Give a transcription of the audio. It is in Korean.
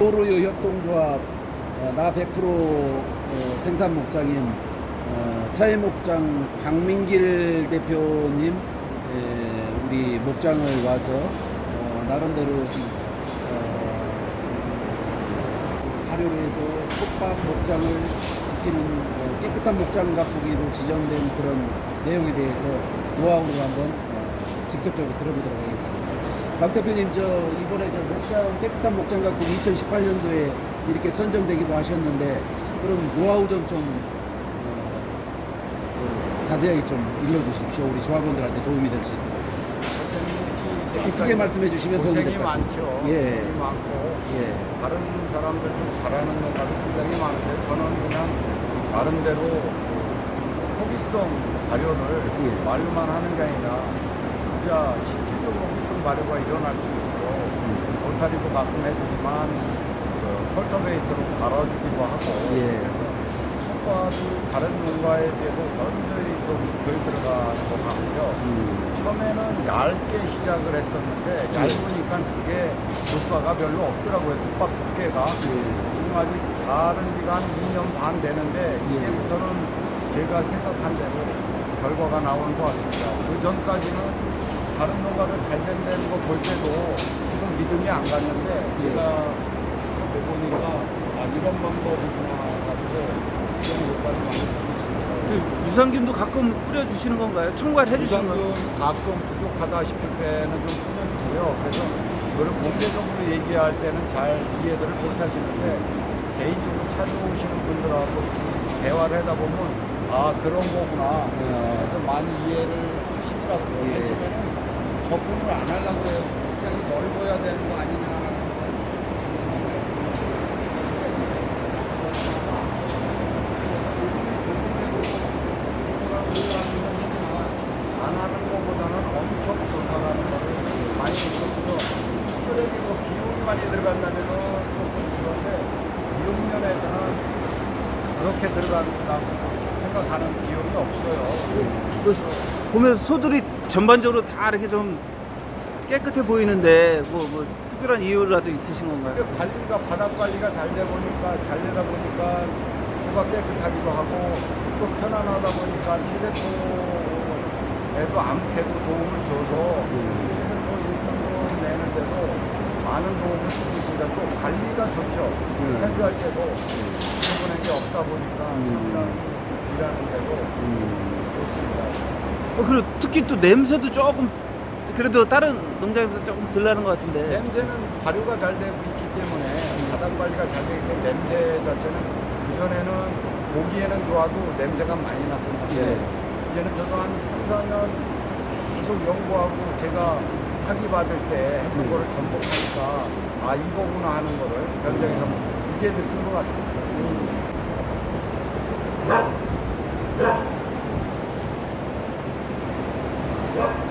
도로요 협동조합 어, 나100% 어, 생산 목장인 어, 사회 목장 박민길 대표님 에, 우리 목장을 와서 어, 나름대로 발효를 해서 톱밥 목장을 지키는 어, 깨끗한 목장 가꾸기로 지정된 그런 내용에 대해서 노하우를 한번 어, 직접적으로 들어보도록 하겠습니다. 박 대표님 저 이번에 저 목장 깨끗한 목장 가꾸기 2018년도에 이렇게 선정되기도 하셨는데 그럼 노하우 좀좀 어, 자세하게 좀 일러주십시오. 우리 조합원들한테 도움이 될 수 있도록. 좀 크게 말씀해 주시면 도움이 고생이 될것 같습니다. 많죠. 예. 고생이 많고 예. 다른 사람들도 잘하는 농가도 굉장히 많은데 저는 그냥 나름대로 호기성 발효를 예. 말로만 하는 게 아니라 진짜 호기성 발효가 일어날 수 있도록 음. 로타리도 가끔 해주지만 그 컬터베이터로 갈아주기도 하고 예. 효과도 다른 농가에 비해서 완전히 좀덜 들어가는 것 같고요. 음. 처음에는 얇게 시작을 했었는데 얇으니까 그게 효과가 별로 없더라고요. 톱밥 두께가. 지금 아직 다른 지가 한 2년 반 되는데 이제부터는 제가 생각한 대로 결과가 나오는 것 같습니다. 그 전까지는 다른 농가를 잘 된다는 거 볼 때도 지금 믿음이 안 갔는데 제가 해보니까 아 이런 방법이구나 가지고 그런 효과를 많이 보고 있습니다. 그 유산균도 가끔 뿌려주시는 건가요? 총괄해 주시는 건가요? 우선은 가끔 부족하다 싶을 때는 좀 끊어주고요. 그래서 그걸 공개적으로 얘기할 때는 잘 이해를 못 하시는데 개인적으로 찾아오시는 분들하고 대화를 하다 보면 아 그런 거구나. 그래서 많이 이해를 하시더라고요. 예. 맨 처음에는 접근을 안 하려고 해요. 굉장히 넓어야 되는 거 아니냐라는 거. 안 하는 것보다는 엄청 좋다라는 거를 많이 느꼈고 특별히 뭐 비용이 많이 들어간다면 조금 그런데 비용 면에서는 그렇게 들어간다고 생각하는 비용이 없어요. 보면 소들이 전반적으로 다 이렇게 좀 깨끗해 보이는데 뭐, 뭐 특별한 이유라도 있으신 건가요? 관리가 바닥 관리가 잘 돼 보니까 잘 되다 보니까 수가 깨끗하기도 하고 또 편안하다 보니까 체세포에도 암캐도 도움을 줘서 일정도 내는데도 많은 도움을 주고 있습니다. 또 관리가 좋죠. 네. 세부할 때도 지저분한 게 없다 보니까 상당히 일하는데도 좋습니다. 어, 그리고 특히 또 냄새도 조금 그래도 다른 농장에서 조금 덜 나는 것 같은데 냄새는 발효가 잘 되고 있기 때문에 바닥 관리가 잘 되기 때문에 냄새 자체는 그전에는 보기에는 좋아도 냄새가 많이 났었는데 예. 이제는 저도 한 3, 4년 계속 연구하고 제가 학위 받을 때 했던 음. 거를 전복하니까 아 이거구나 하는 거를 현장에서 이제 느낀 것 같습니다. What?